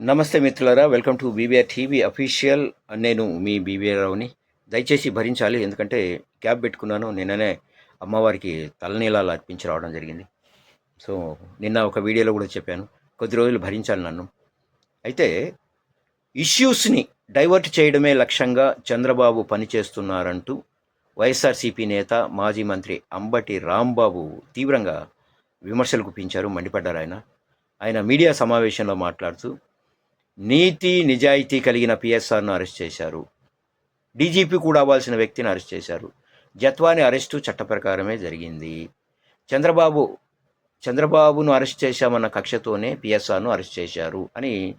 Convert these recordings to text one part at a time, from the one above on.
నమస్తే మిత్రులారా welcome to BBR TV official. నేను మీ బీబీఆర్ రావుని. దయచేసి భరించాలి ఎందుకంటే క్యాబ్ పెట్టుకున్నాను. నిన్ననే అమ్మవారికి తలనీలాలు అర్పించి రావడం జరిగింది. సో నిన్న ఒక వీడియోలో కూడా చెప్పాను. కొద్ది రోజులు భరించాలి నన్ను. అయితే ఇష్యూస్ని డైవర్ట్ చేయడమే లక్ష్యంగా చంద్రబాబు పనిచేస్తున్నారంటూ వైఎస్ఆర్సీపీ నేత మాజీ మంత్రి అంబటి రాంబాబు తీవ్రంగా విమర్శలు గుప్పించారు మండిపడ్డారు ఆయన. ఆయన మీడియా సమావేశంలో మాట్లాడుతూ నీతి నిజాయితీ కలిగిన పిఎస్ఆర్ను అరెస్ట్ చేశారు. డీజీపీ కూడా అవ్వాల్సిన వ్యక్తిని అరెస్ట్ చేశారు. జత్వాని అరెస్టు చట్ట ప్రకారమే జరిగింది. చంద్రబాబు చంద్రబాబును అరెస్ట్ చేశామన్న కక్షతోనే పిఎస్ఆర్ను అరెస్ట్ చేశారు అని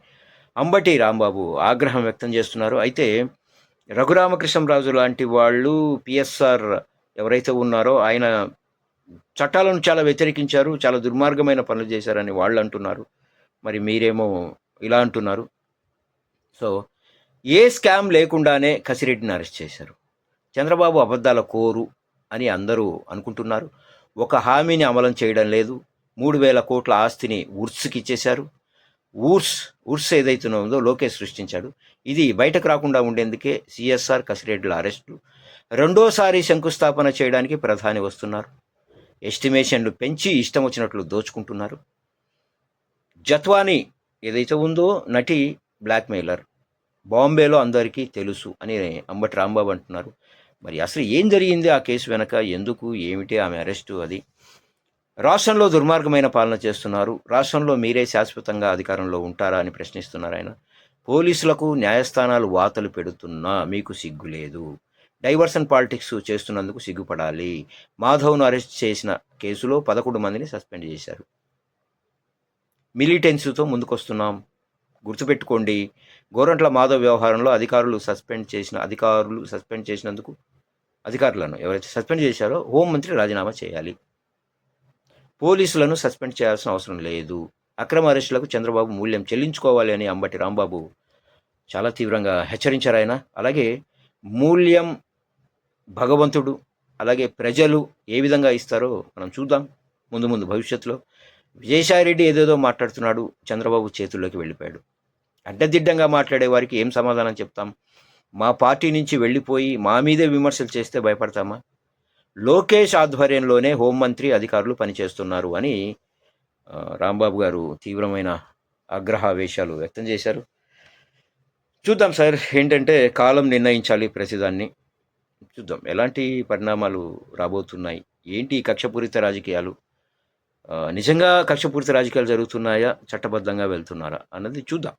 అంబటి రాంబాబు ఆగ్రహం వ్యక్తం చేస్తున్నారు. అయితే రఘురామకృష్ణరాజు లాంటి వాళ్ళు పిఎస్ఆర్ ఎవరైతే ఉన్నారో ఆయన చట్టాలను చాలా వ్యతిరేకించారు చాలా దుర్మార్గమైన పనులు చేశారని వాళ్ళు అంటున్నారు. మరి మీరేమో ఇలా అంటున్నారు. సో ఏ స్కామ్ లేకుండానే కసిరెడ్డిని అరెస్ట్ చేశారు. చంద్రబాబు అబద్ధాల కోరు అని అందరూ అనుకుంటున్నారు. ఒక హామీని అమలు చేయడం లేదు. మూడు వేల కోట్ల ఆస్తిని ఉర్స్కి ఇచ్చేశారు. ఊర్స్ ఉర్స్ ఏదైతే ఉందో లోకేష్ సృష్టించాడు. ఇది బయటకు రాకుండా ఉండేందుకే సిఎస్ఆర్ కసిరెడ్డిల అరెస్టు రెండోసారి శంకుస్థాపన చేయడానికి ప్రధాని వస్తున్నారు. ఎస్టిమేషన్లు పెంచి ఇష్టం వచ్చినట్లు దోచుకుంటున్నారు. జత్వాని ఏదైతే ఉందో నటి బ్లాక్మెయిలర్. బాంబేలో అందరికీ తెలుసు అని అంబటి రాంబాబు అంటున్నారు. మరి అసలు ఏం జరిగింది ఆ కేసు వెనక? ఎందుకు? ఏమిటి? ఆమె అరెస్టు అది. రాష్ట్రంలో దుర్మార్గమైన పాలన చేస్తున్నారు. రాష్ట్రంలో మీరే శాశ్వతంగా అధికారంలో ఉంటారా అని ప్రశ్నిస్తున్నారు ఆయన. పోలీసులకు న్యాయస్థానాలు వాతలు పెడుతున్నా మీకు సిగ్గు లేదు. డైవర్షన్ పాలిటిక్స్ చేస్తున్నందుకు సిగ్గుపడాలి. మాధవ్ను అరెస్ట్ చేసిన కేసులో పదకొండు మందిని సస్పెండ్ చేశారు. మిలిటెన్సీతో ముందుకొస్తున్నాం. గుర్తుపెట్టుకోండి గోరంట్ల మాధవ్ వ్యవహారంలో అధికారులు సస్పెండ్ చేసిన అధికారులు సస్పెండ్ చేసినందుకు అధికారులను ఎవరైతే సస్పెండ్ చేశారో హోంమంత్రి రాజీనామా చేయాలి. పోలీసులను సస్పెండ్ చేయాల్సిన అవసరం లేదు. అక్రమ అరెస్టులకు చంద్రబాబు మూల్యం చెల్లించుకోవాలి అని అంబటి రాంబాబు చాలా తీవ్రంగా హెచ్చరించారు ఆయన. అలాగే మూల్యం భగవంతుడు అలాగే ప్రజలు ఏ విధంగా ఇస్తారో మనం చూద్దాం. ముందు ముందు భవిష్యత్తులో విజయసాయిరెడ్డి ఏదేదో మాట్లాడుతున్నాడు చంద్రబాబు చేతుల్లోకి వెళ్ళిపోయాడు. అడ్డదిడ్డంగా మాట్లాడే వారికి ఏం సమాధానం చెప్తాం? మా పార్టీ నుంచి వెళ్ళిపోయి మా మీదే విమర్శలు చేస్తే భయపడతామా? లోకేష్ ఆధ్వర్యంలోనే హోంమంత్రి అధికారులు పనిచేస్తున్నారు అని రాంబాబు గారు తీవ్రమైన ఆగ్రహావేశాలు వ్యక్తం చేశారు. చూద్దాం సార్ ఏంటంటే కాలం నిర్ణయించాలి ప్రతిదాన్ని. చూద్దాం ఎలాంటి పరిణామాలు రాబోతున్నాయి? ఏంటి కక్షపూరిత రాజకీయాలు? నిజంగా కక్షపూరిత రాజకీయాలు జరుగుతున్నాయా? చట్టబద్ధంగా వెళ్తున్నారా? అన్నది చూద్దాం.